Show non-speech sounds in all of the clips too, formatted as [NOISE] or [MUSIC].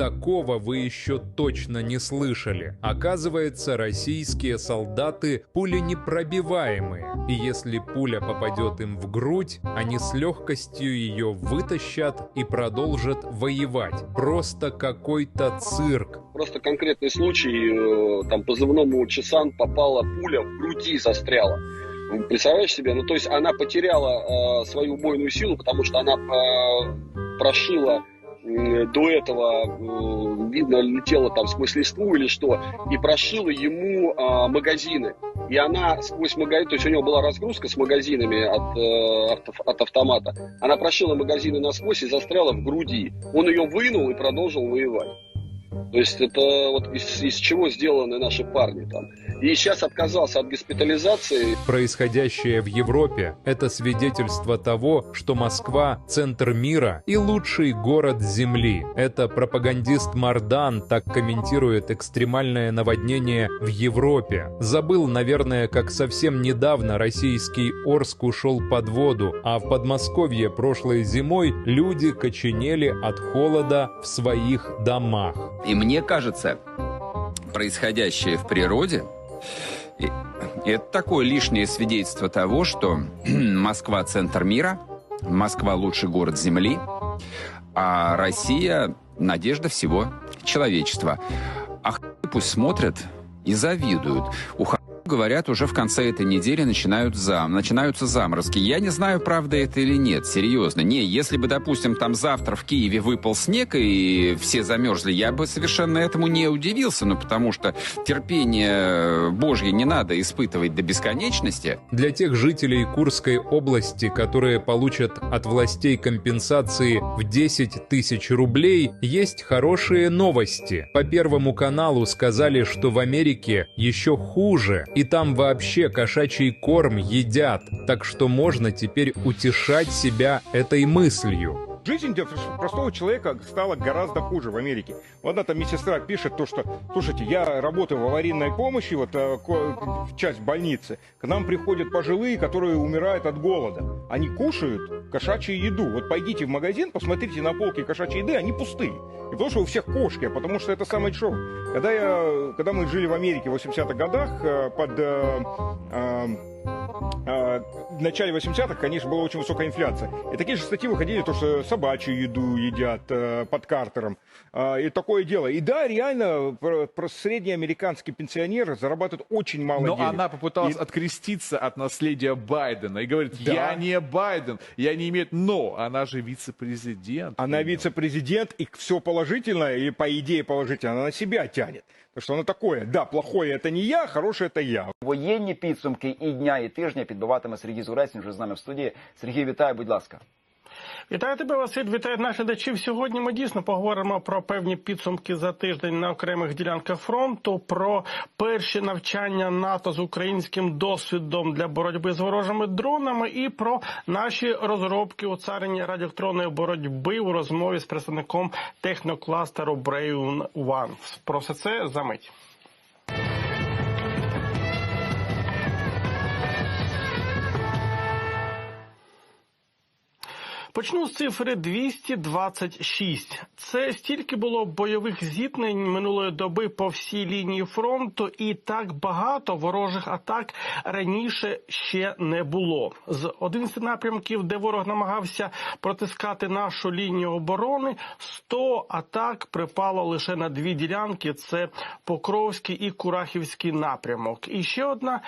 Такого вы еще точно не слышали. Оказывается, российские солдаты пуленепробиваемые. И если пуля попадет им в грудь, они с легкостью ее вытащат и продолжат воевать. Просто какой-то цирк. Просто конкретный случай, э, там позывному Чесан попала пуля в груди застряла. Представляешь себе? Ну, то есть она потеряла э, свою убойную силу, потому что она э, прошила до этого, э, видно, летела там сквозь листву или что, и прошила ему э, магазины. И она сквозь магазин, то есть у него была разгрузка с магазинами от, э, от автомата, она прошила магазины насквозь и застряла в груди. Он ее вынул и продолжил воевать. То есть это вот из, из чего сделаны наши парни там. И сейчас отказался от госпитализации. Происходящее в Европе – это свидетельство того, что Москва – центр мира и лучший город Земли. Это пропагандист Мардан так комментирует экстремальное наводнение в Европе. Забыл, наверное, как совсем недавно российский Орск ушел под воду, а в Подмосковье прошлой зимой люди коченели от холода в своих домах. И мне кажется, происходящее в природе и это такое лишнее свидетельство того, что [CLEARS THROAT] Москва – центр мира, Москва – лучший город Земли, а Россия – надежда всего человечества. А пусть смотрят и завидуют. У говорят, уже в конце этой недели начинают зам, начинаются заморозки. Я не знаю, правда это или нет, серьезно. Не, если бы, допустим, там завтра в Киеве выпал снег и все замерзли, я бы совершенно этому не удивился, ну потому что терпение Божье не надо испытывать до бесконечности. Для тех жителей Курской области, которые получат от властей компенсации в 10 тысяч рублей, есть хорошие новости. По Первому каналу сказали, что в Америке еще хуже там вообще кошачий корм едят, так что можно теперь утешать себя этой мыслью. Жизнь простого человека стала гораздо хуже в Америке. Вот эта медсестра пишет то, что, слушайте, я работаю в аварийной помощи, вот э, часть больницы, к нам приходят пожилые, которые умирают от голода. Они кушают кошачью еду. Вот пойдите в магазин, посмотрите на полки кошачьей еды, они пустые. И потому что у всех кошки, а потому что это самое дешевое. Когда, я, когда мы жили в Америке в 80-х годах, э, под э, в начале 80-х, конечно, была очень высокая инфляция. И такие же статьи выходили, то, что собачью еду едят э, под Картером. Э, и такое дело. И да, реально, про, средний американский пенсионер зарабатывает очень мало Но денег. она попыталась и... откреститься от наследия Байдена и говорит, да. я не Байден, я не имею... Но она же вице-президент. Она вице-президент, и все положительное, и по идее положительное, она на себя тянет. Що воно такое, да, плохое це не я, хороше це я. Воєнні підсумки і дня, і тижня підбиватиме Сергій Зурецький вже з нами в студії. Сергій, вітаю, будь ласка. Вітаю тебе, Василь. Вітаю наших глядачів. Сьогодні ми дійсно поговоримо про певні підсумки за тиждень на окремих ділянках фронту, про перші навчання НАТО з українським досвідом для боротьби з ворожими дронами, і про наші розробки у царині радіоелектронної боротьби у розмові з представником технокластеру Brain One. Про все це за мить. Почну з цифри 226. Це стільки було бойових зіткнень минулої доби по всій лінії фронту, і так багато ворожих атак раніше ще не було. З 11 напрямків, де ворог намагався протискати нашу лінію оборони, 100 атак припало лише на дві ділянки: це Покровський і Курахівський напрямок. І ще одна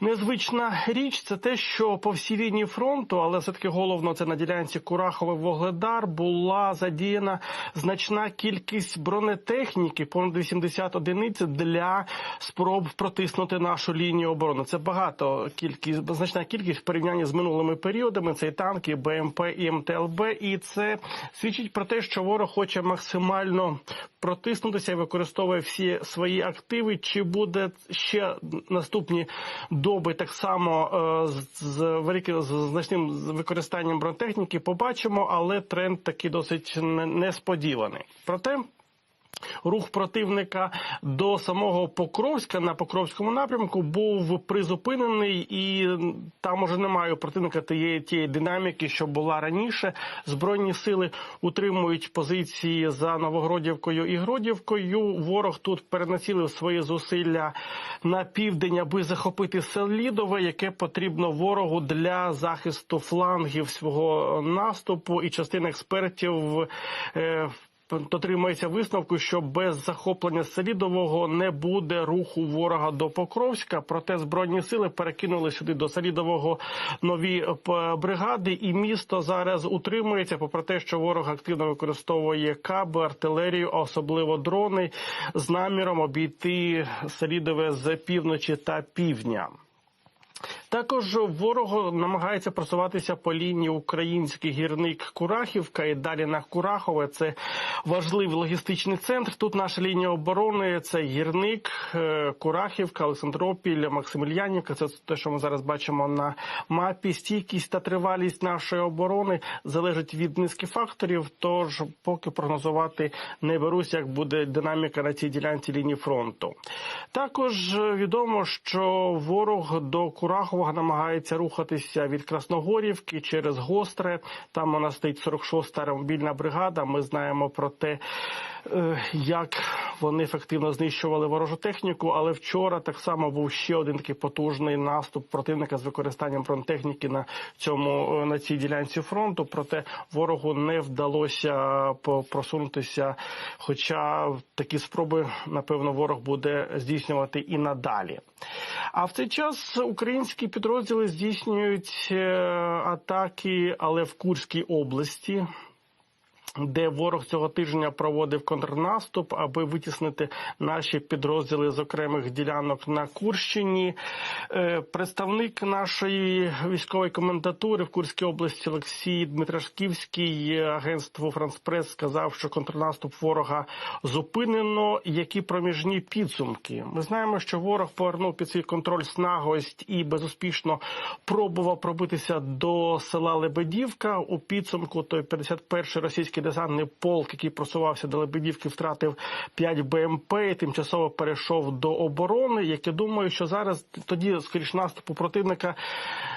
незвична річ це те, що по всій лінії фронту, але все таки головно це на ділянці. Курахове Вогледар була задіяна значна кількість бронетехніки, понад 80 одиниць для спроб протиснути нашу лінію оборони. Це багато кількість, значна кількість в порівнянні з минулими періодами. Це і танки, БМП і МТЛБ, і це свідчить про те, що ворог хоче максимально протиснутися і використовує всі свої активи. Чи буде ще наступні доби так само е, з великим значним використанням бронетехніки? Побачимо, але тренд такий досить несподіваний. Проте рух противника до самого Покровська на Покровському напрямку був призупинений, і там уже немає у противника тієї тієї динаміки, що була раніше. Збройні сили утримують позиції за Новогродівкою і Гродівкою. Ворог тут перенацілив свої зусилля на південь, аби захопити Селідове, яке потрібно ворогу для захисту флангів свого наступу. І частина експертів. Е, Дотримується висновку, що без захоплення Селідового не буде руху ворога до Покровська. Проте збройні сили перекинули сюди до Селідового нові бригади, і місто зараз утримується, попри те, що ворог активно використовує каби, артилерію, а особливо дрони, з наміром обійти Селідове з півночі та півдня. Також ворог намагається просуватися по лінії український гірник Курахівка і далі на Курахове. Це важливий логістичний центр. Тут наша лінія оборони це гірник, е, Курахівка, Олександропіль, Максимільянівка. Це те, що ми зараз бачимо на мапі. Стійкість та тривалість нашої оборони залежить від низки факторів. Тож поки прогнозувати не берусь, як буде динаміка на цій ділянці лінії фронту. Також е, відомо, що ворог до Курахова намагається рухатися від Красногорівки через Гостре. Там нас стоїть 46-та аеромобільна бригада. Ми знаємо про те, е, як вони ефективно знищували ворожу техніку. Але вчора так само був ще один такий потужний наступ противника з використанням бронетехніки на цьому е, на цій ділянці фронту. Проте ворогу не вдалося по- просунутися. Хоча такі спроби, напевно, ворог буде здійснювати і надалі. А в цей час українські підрозділи здійснюють е, атаки, але в Курській області. Де ворог цього тижня проводив контрнаступ, аби витіснити наші підрозділи з окремих ділянок на Курщині. Е, Представник нашої військової комендатури в Курській області Олексій Дмитрашківський агентству Франспрес сказав, що контрнаступ ворога зупинено. Які проміжні підсумки? Ми знаємо, що ворог повернув під свій контроль снагость і безуспішно пробував пробитися до села Лебедівка. У підсумку той 51-й російський десантний полк, який просувався до Лебедівки, втратив 5 БМП і тимчасово перейшов до оборони. Як я думаю, що зараз тоді, скоріш, наступу противника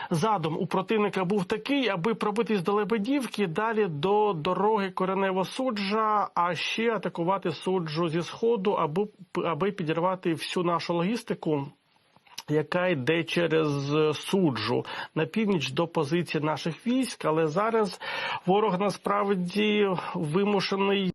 задум у противника був такий, аби пробитись до Лебедівки, далі до дороги Коренево суджа, а ще атакувати суджу зі сходу, аби, аби підірвати всю нашу логістику. Яка йде через е, суджу на північ до позиції наших військ, але зараз ворог насправді вимушений